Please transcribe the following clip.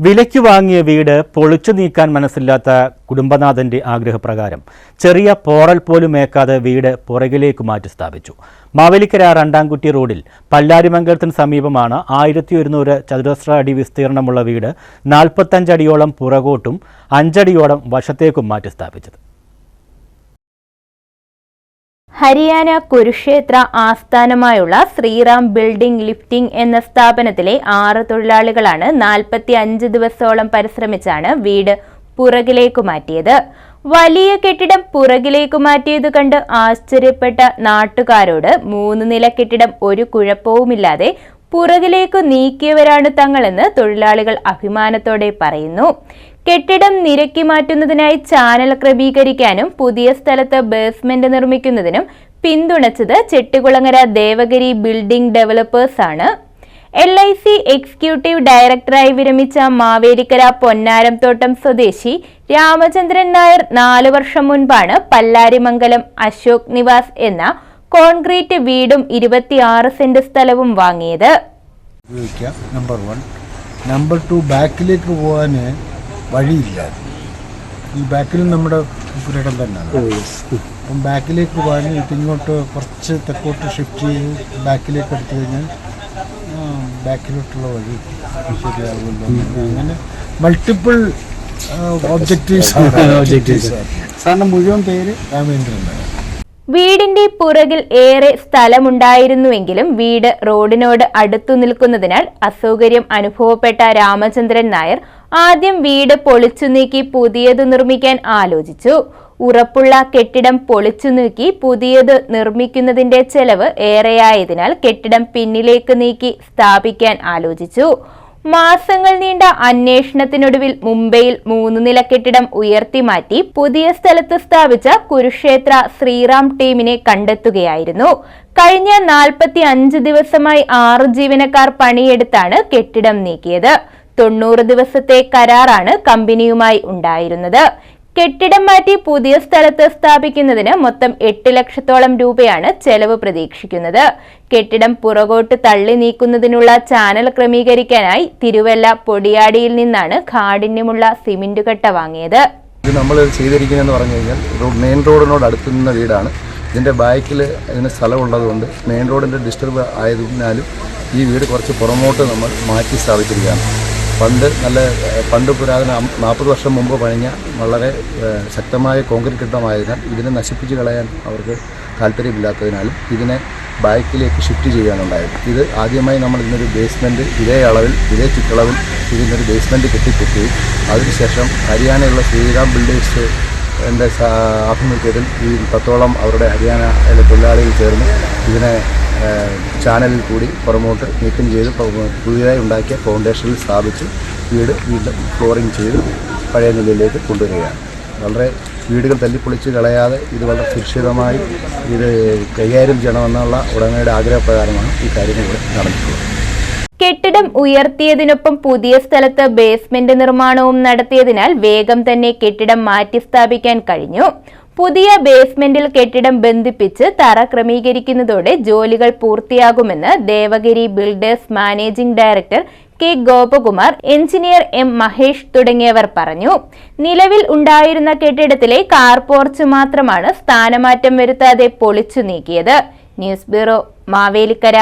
വിലയ്ക്ക് വാങ്ങിയ വീട് പൊളിച്ചു നീക്കാൻ മനസ്സില്ലാത്ത കുടുംബനാഥന്റെ ആഗ്രഹപ്രകാരം ചെറിയ പോറൽ പോലും ഏക്കാതെ വീട് പുറകിലേക്ക് മാറ്റി സ്ഥാപിച്ചു. മാവേലിക്കര രണ്ടാംകുട്ടി റോഡിൽ പല്ലാരിമംഗലത്തിന് സമീപമാണ് ആയിരത്തി ഒരുന്നൂറ് ചതുരശ്ര അടി വിസ്തീർണമുള്ള വീട് നാൽപ്പത്തഞ്ചടിയോളം പുറകോട്ടും അഞ്ചടിയോളം വശത്തേക്കും മാറ്റി സ്ഥാപിച്ചത്. ഹരിയാന കുരുക്ഷേത്ര ആസ്ഥാനമായുള്ള ശ്രീറാം ബിൽഡിംഗ് ലിഫ്റ്റിംഗ് എന്ന സ്ഥാപനത്തിലെ ആറ് തൊഴിലാളികളാണ് നാൽപ്പത്തി അഞ്ച് ദിവസത്തോളം പരിശ്രമിച്ചാണ് വീട് പുറകിലേക്ക് മാറ്റിയത്. വലിയ കെട്ടിടം പുറകിലേക്ക് മാറ്റിയത് കണ്ട് ആശ്ചര്യപ്പെട്ട നാട്ടുകാരോട് മൂന്ന് നില കെട്ടിടം ഒരു കുഴപ്പവുമില്ലാതെ പുറകിലേക്ക് നീക്കിയവരാണ് തങ്ങളെന്ന് തൊഴിലാളികൾ അഭിമാനത്തോടെ പറയുന്നു. കെട്ടിടം നിരക്കി മാറ്റുന്നതിനായി ചാനൽ ക്രമീകരിക്കാനും പുതിയ സ്ഥലത്ത് ബേസ്മെന്റ് നിർമ്മിക്കുന്നതിനും പിന്തുണച്ചത് ചെട്ടികുളങ്ങര ദേവഗിരി ബിൽഡിംഗ് ഡെവലപ്പേഴ്സ് ആണ്. എൽ ഐ സി എക്സിക്യൂട്ടീവ് ഡയറക്ടറായി വിരമിച്ച മാവേലിക്കര പൊന്നാരംതോട്ടം സ്വദേശി രാമചന്ദ്രൻ നായർ നാലു വർഷം മുൻപാണ് പല്ലാരിമംഗലം അശോക് നിവാസ് എന്ന കോൺക്രീറ്റ് വീടും ഇരുപത്തിയാറ് സെന്റ് സ്ഥലവും വാങ്ങിയത്. നമ്പർ വൺ നമ്പർ ടു ബാക്കിലേക്ക് പോകാൻ വഴിയില്ല. ഈ ബാക്കിൽ നമ്മുടെ പുരയിടം തന്നെയാണ്. അപ്പം ബാക്കിലേക്ക് പോകാൻ ഇതിങ്ങോട്ട് കുറച്ച് തെക്കോട്ട് ഷിഫ്റ്റ് ചെയ്ത് ബാക്കിലേക്ക് എടുത്തു കഴിഞ്ഞാൽ ബാക്കിലോട്ടുള്ള വഴി ശരിയാകുമല്ലോ അങ്ങനെ മൾട്ടിപ്പിൾ ഒബ്ജക്റ്റീവ്സ് സാറിന്റെ മുഴുവൻ പേര് രാമേന്ദ്രൻ. വീടിന്റെ പുറകിൽ ഏറെ സ്ഥലമുണ്ടായിരുന്നുവെങ്കിലും വീട് റോഡിനോട് അടുത്തു നിൽക്കുന്നതിനാൽ അസൗകര്യം അനുഭവപ്പെട്ട രാമചന്ദ്രൻ നായർ ആദ്യം വീട് പൊളിച്ചു നീക്കി പുതിയത് നിർമ്മിക്കാൻ ആലോചിച്ചു. ഉറപ്പുള്ള കെട്ടിടം പൊളിച്ചു നീക്കി പുതിയത് നിർമ്മിക്കുന്നതിന്റെ ചെലവ് ഏറെയായതിനാൽ കെട്ടിടം പിന്നിലേക്ക് നീക്കി സ്ഥാപിക്കാൻ ആലോചിച്ചു. മാസങ്ങൾ നീണ്ട അന്വേഷണത്തിനൊടുവിൽ മുംബൈയിൽ മൂന്ന് നില കെട്ടിടം ഉയർത്തി മാറ്റി പുതിയ സ്ഥലത്ത് സ്ഥാപിച്ച കുരുക്ഷേത്ര ശ്രീറാം ടീമിനെ കണ്ടെത്തുകയായിരുന്നു. കഴിഞ്ഞ നാൽപ്പത്തി അഞ്ച് ദിവസമായി ആറ് ജീവനക്കാർ പണിയെടുത്താണ് കെട്ടിടം നീക്കിയത്. തൊണ്ണൂറ് ദിവസത്തെ കരാറാണ് കമ്പനിയുമായി ഉണ്ടായിരുന്നത്. കെട്ടിടം മാറ്റി പുതിയ സ്ഥലത്ത് സ്ഥാപിക്കുന്നതിന് മൊത്തം എട്ട് ലക്ഷത്തോളം രൂപയാണ് ചെലവ് പ്രതീക്ഷിക്കുന്നത്. കെട്ടിടം പുറകോട്ട് തള്ളി നീക്കുന്നതിനുള്ള ചാനൽ ക്രമീകരിക്കാനായി തിരുവല്ല പൊടിയാടിയിൽ നിന്നാണ് കാഠിന്യമുള്ള സിമെന്റ് കട്ട വാങ്ങിയത്. ഇത് നമ്മൾ ചെയ്തിരിക്കുന്നതെന്ന് പറഞ്ഞു കഴിഞ്ഞാൽ മെയിൻ റോഡിനോട് അടുത്ത് നിന്ന വീടാണ്. ഇതിന്റെ ബാക്കിൽ ഇതിന് സ്ഥലമുള്ളതുകൊണ്ട് മെയിൻ റോഡിന്റെ ഡിസ്റ്റർബ് ആയതിനാലും ഈ വീട് കുറച്ച് പുറമോട്ട് നമ്മൾ മാറ്റി സ്ഥാപിച്ചിരിക്കുകയാണ്. പണ്ട് നല്ല പണ്ട് പുരാതന നാൽപ്പത് വർഷം മുമ്പ് പണിഞ്ഞ വളരെ ശക്തമായ കോൺക്രീറ്റ് കെട്ടിടമായതിനാൽ ഇതിനെ നശിപ്പിച്ച് കളയാൻ അവർക്ക് താല്പര്യമില്ലാത്തതിനാലും ഇതിനെ ബാക്കിലേക്ക് ഷിഫ്റ്റ് ചെയ്യാനുണ്ടായത് ഇത് ആദ്യമായി നമ്മൾ ഇതിനൊരു ബേസ്മെന്റ് ഇതേ അളവിൽ ഇതേ ചുറ്റളവിൽ ഇതിനൊരു ബേസ്മെന്റ് കെട്ടിപ്പൊക്കുകയും അതിനുശേഷം ഹരിയാനയുള്ള ശ്രീറാം ബിൽഡേഴ്സ് എന്റെ ആഭിമുഖ്യത്തിൽ ഈ പത്തോളം അവരുടെ ഹരിയാനയിലെ തൊഴിലാളികൾ ചേർന്ന് ഇതിനെ ചാനലിൽ കൂടി പുറമോട്ട് നീക്കം ചെയ്ത് പുതിയതായി ഉണ്ടാക്കിയ ഫൗണ്ടേഷനിൽ സ്ഥാപിച്ച് വീട് വീണ്ടും ഫ്ലോറിങ് ചെയ്ത് പഴയ നിലയിലേക്ക് കൊണ്ടുവരികയാണ്. വളരെ വീടുകൾ തല്ലിപ്പൊളിച്ച് കളയാതെ ഇത് വളരെ സുരക്ഷിതമായി ഇത് കൈകാര്യം ചെയ്യണമെന്നുള്ള ഉടമയുടെ ആഗ്രഹപ്രകാരമാണ് ഈ കാര്യങ്ങൾ ഇവിടെ നടന്നിട്ടുള്ളത്. കെട്ടിടം ഉയർത്തിയതിനൊപ്പം പുതിയ സ്ഥലത്ത് ബേസ്മെന്റ് നിർമ്മാണവും നടത്തിയതിനാൽ വേഗം തന്നെ കെട്ടിടം മാറ്റി സ്ഥാപിക്കാൻ കഴിഞ്ഞു. പുതിയ ബേസ്മെന്റിൽ കെട്ടിടം ബന്ധിപ്പിച്ച് തറ ക്രമീകരിക്കുന്നതോടെ ജോലികൾ പൂർത്തിയാകുമെന്ന് Devagiri builders managing director K Gopakumar engineer M Mahesh തുടങ്ങിയവർ പറഞ്ഞു. നിലവിൽ ഉണ്ടായിരുന്ന കെട്ടിടത്തിലെ കാർ പോർച്ച് മാത്രമാണ് സ്ഥാനമാറ്റം വരുത്താതെ പൊളിച്ചു നീക്കിയത്. News bureau Mavelikara.